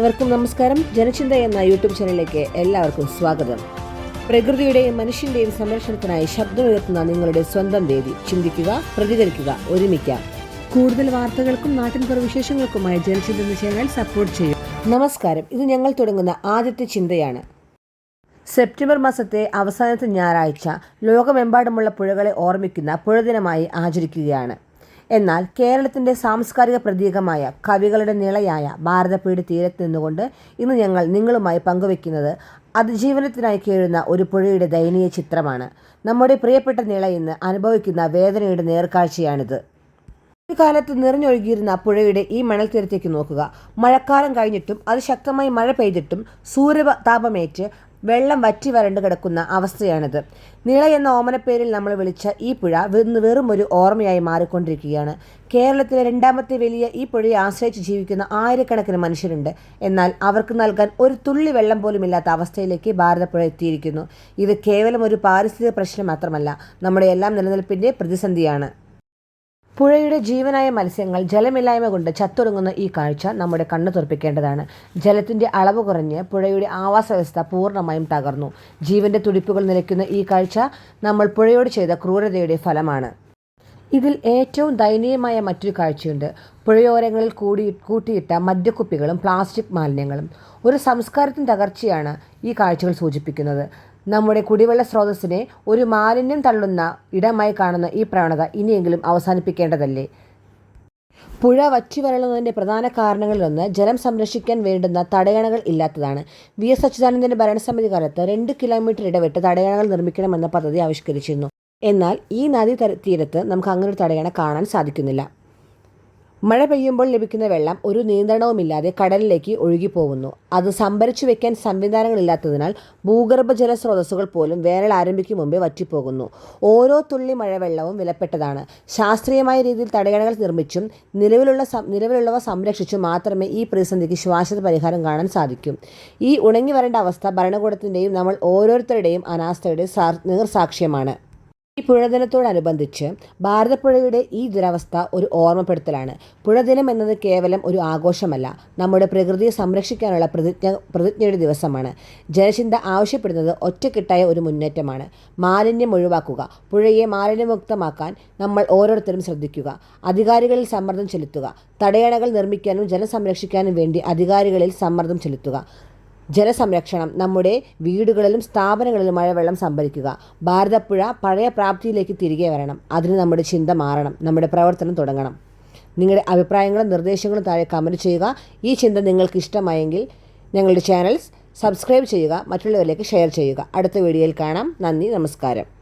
അവർക്കും നമസ്കാരം. ജനചിന്ത എന്ന യൂട്യൂബ് ചാനലിലേക്ക് എല്ലാവർക്കും സ്വാഗതം. പ്രകൃതിയുടെയും മനുഷ്യന്റെയും സംരക്ഷണത്തിനായി ശബ്ദമുയർത്തുന്ന നിങ്ങളുടെ സ്വന്തം വേദി. ചിന്തിക്കുക പ്രതികരിക്കുക ഒരുമിക്കാം. കൂടുതൽ വാർത്തകൾക്കും നാട്ടിൻപുറ വിശേഷങ്ങൾക്കുമായി ജനചിന്ത എന്ന ചാനൽ സപ്പോർട്ട് ചെയ്യും. നമസ്കാരം. ഇത് ഞങ്ങൾ തുടങ്ങുന്ന ആദ്യത്തെ ചിന്തയാണ്. സെപ്റ്റംബർ മാസത്തെ അവസാനത്തെ ഞായറാഴ്ച ലോകമെമ്പാടുമുള്ള പുഴകളെ ഓർമ്മിക്കുന്ന പുഴദിനമായി ആചരിക്കുകയാണ്. എന്നാൽ കേരളത്തിന്റെ സാംസ്കാരിക പ്രതീകമായ കവികളുടെ നിളയായ ഭാരതപ്പീഡ് തീരത്ത് നിന്നുകൊണ്ട് ഇന്ന് ഞങ്ങൾ നിങ്ങളുമായി പങ്കുവെക്കുന്നത് അതിജീവനത്തിനായി കേഴുന്ന ഒരു പുഴയുടെ ദയനീയ ചിത്രമാണ്. നമ്മുടെ പ്രിയപ്പെട്ട നിള ഇന്ന് അനുഭവിക്കുന്ന വേദനയുടെ നേർക്കാഴ്ചയാണിത്. കാലത്ത് നിറഞ്ഞൊഴുകിയിരുന്ന പുഴയുടെ ഈ മണൽ തീരത്തേക്ക് നോക്കുക. മഴക്കാലം കഴിഞ്ഞിട്ടും അതിശക്തമായി മഴ പെയ്തിട്ടും സൂര്യ താപമേറ്റ് വെള്ളം വറ്റി വരണ്ട് കിടക്കുന്ന അവസ്ഥയാണിത്. നിള എന്ന ഓമനപ്പേരിൽ നമ്മൾ വിളിച്ച ഈ പുഴ ഇന്ന് വെറും ഒരു ഓർമ്മയായി മാറിക്കൊണ്ടിരിക്കുകയാണ്. കേരളത്തിലെ രണ്ടാമത്തെ വലിയ ഈ പുഴയെ ആശ്രയിച്ച് ജീവിക്കുന്ന ആയിരക്കണക്കിന് മനുഷ്യരുണ്ട്. എന്നാൽ അവർക്ക് നൽകാൻ ഒരു തുള്ളി വെള്ളം പോലും ഇല്ലാത്ത അവസ്ഥയിലേക്ക് ഭാരതപ്പുഴ എത്തിയിരിക്കുന്നു. ഇത് കേവലം ഒരു പാരിസ്ഥിതിക പ്രശ്നം മാത്രമല്ല നമ്മുടെ എല്ലാം നിലനിൽപ്പിന്റെ പ്രതിസന്ധിയാണ്. പുഴയുടെ ജീവനായ മത്സ്യങ്ങൾ ജലമില്ലായ്മ കൊണ്ട് ചത്തൊടുങ്ങുന്ന ഈ കാഴ്ച നമ്മുടെ കണ്ണു തുറപ്പിക്കേണ്ടതാണ്. ജലത്തിന്റെ അളവ് കുറഞ്ഞ് പുഴയുടെ ആവാസ വ്യവസ്ഥ പൂർണമായും തകർന്നു. ജീവന്റെ തുടിപ്പുകൾ നിലയ്ക്കുന്ന ഈ കാഴ്ച നമ്മൾ പുഴയോട് ചെയ്ത ക്രൂരതയുടെ ഫലമാണ്. ഇതിൽ ഏറ്റവും ദയനീയമായ മറ്റൊരു കാഴ്ചയുണ്ട്. പുഴയോരങ്ങളിൽ കൂടി കൂട്ടിയിട്ട മദ്യക്കുപ്പികളും പ്ലാസ്റ്റിക് മാലിന്യങ്ങളും. ഒരു സംസ്കാരത്തിന്റെ തകർച്ചയാണ് ഈ കാഴ്ചകൾ സൂചിപ്പിക്കുന്നത്. നമ്മുടെ കുടിവെള്ള സ്രോതസ്സിനെ ഒരു മാലിന്യം തള്ളുന്ന ഇടമായി കാണുന്ന ഈ പ്രവണത ഇനിയെങ്കിലും അവസാനിപ്പിക്കേണ്ടതല്ലേ? പുഴ വറ്റി വരളുന്നതിന്റെ പ്രധാന കാരണങ്ങളിലൊന്ന് ജലം സംരക്ഷിക്കാൻ വേണ്ടുന്ന തടയണകൾ ഇല്ലാത്തതാണ്. വി. എസ്. അച്യുതാനന്ദന്റെ ഭരണസമിതി കാലത്ത് രണ്ട് കിലോമീറ്റർ ഇടവിട്ട് തടയണകൾ നിർമ്മിക്കണമെന്ന പദ്ധതി ആവിഷ്കരിച്ചിരുന്നു. എന്നാൽ ഈ നദീ തീരത്ത് നമുക്ക് അങ്ങനൊരു തടയണ കാണാൻ സാധിക്കുന്നില്ല. മഴ പെയ്യുമ്പോൾ ലഭിക്കുന്ന വെള്ളം ഒരു നിയന്ത്രണവുമില്ലാതെ കടലിലേക്ക് ഒഴുകിപ്പോകുന്നു. അത് സംഭരിച്ചു വെക്കാൻ സംവിധാനങ്ങളില്ലാത്തതിനാൽ ഭൂഗർഭ ജലസ്രോതസ്സുകൾ പോലും വേനൽ ആരംഭിക്കും മുമ്പേ വറ്റിപ്പോകുന്നു. ഓരോ തുള്ളി മഴവെള്ളവും വിലപ്പെട്ടതാണ്. ശാസ്ത്രീയമായ രീതിയിൽ തടയണകൾ നിർമ്മിച്ചും നിലവിലുള്ള നിലവിലുള്ളവ സംരക്ഷിച്ചും മാത്രമേ ഈ പ്രതിസന്ധിക്ക് ശ്വാസത പരിഹാരം കാണാൻ സാധിക്കൂ. ഈ ഉണങ്ങി വരേണ്ട അവസ്ഥ ഭരണകൂടത്തിന്റെയും നമ്മൾ ഓരോരുത്തരുടെയും അനാസ്ഥയുടെ നേർസാക്ഷ്യമാണ്. ഈ പുഴദിനത്തോടനുബന്ധിച്ച് ഭാരതപ്പുഴയുടെ ഈ ദുരവസ്ഥ ഒരു ഓർമ്മപ്പെടുത്തലാണ്. പുഴദിനം എന്നത് കേവലം ഒരു ആഘോഷമല്ല. നമ്മുടെ പ്രകൃതിയെ സംരക്ഷിക്കാനുള്ള പ്രതിജ്ഞ പ്രതിജ്ഞയുടെ ദിവസമാണ്. ജനചിന്ത ആവശ്യപ്പെടുന്നത് ഒറ്റക്കെട്ടായ ഒരു മുന്നേറ്റമാണ്. മാലിന്യം ഒഴിവാക്കുക പുഴയെ മാലിന്യമുക്തമാക്കാൻ നമ്മൾ ഓരോരുത്തരും ശ്രദ്ധിക്കുക അധികാരികളിൽ സമ്മർദ്ദം ചെലുത്തുക തടയണകൾ നിർമ്മിക്കാനും ജലം സംരക്ഷിക്കാനും വേണ്ടി അധികാരികളിൽ സമ്മർദ്ദം ചെലുത്തുക. ജലസംരക്ഷണം നമ്മുടെ വീടുകളിലും സ്ഥാപനങ്ങളിലും മഴവെള്ളം സംഭരിക്കുക ഭാരതപ്പുഴ പഴയ പ്രാപ്തിയിലേക്ക് തിരികെ വരണം അതിന് നമ്മുടെ ചിന്ത മാറണം നമ്മുടെ പ്രവർത്തനം തുടങ്ങണം. നിങ്ങളുടെ അഭിപ്രായങ്ങളും നിർദ്ദേശങ്ങളും താഴെ കമന്റ് ചെയ്യുക. ഈ ചിന്ത നിങ്ങൾക്ക് ഇഷ്ടമായെങ്കിൽ ഞങ്ങളുടെ ചാനൽസ് സബ്സ്ക്രൈബ് ചെയ്യുക മറ്റുള്ളവരിലേക്ക് ഷെയർ ചെയ്യുക. അടുത്ത വീഡിയോയിൽ കാണാം. നന്ദി നമസ്കാരം.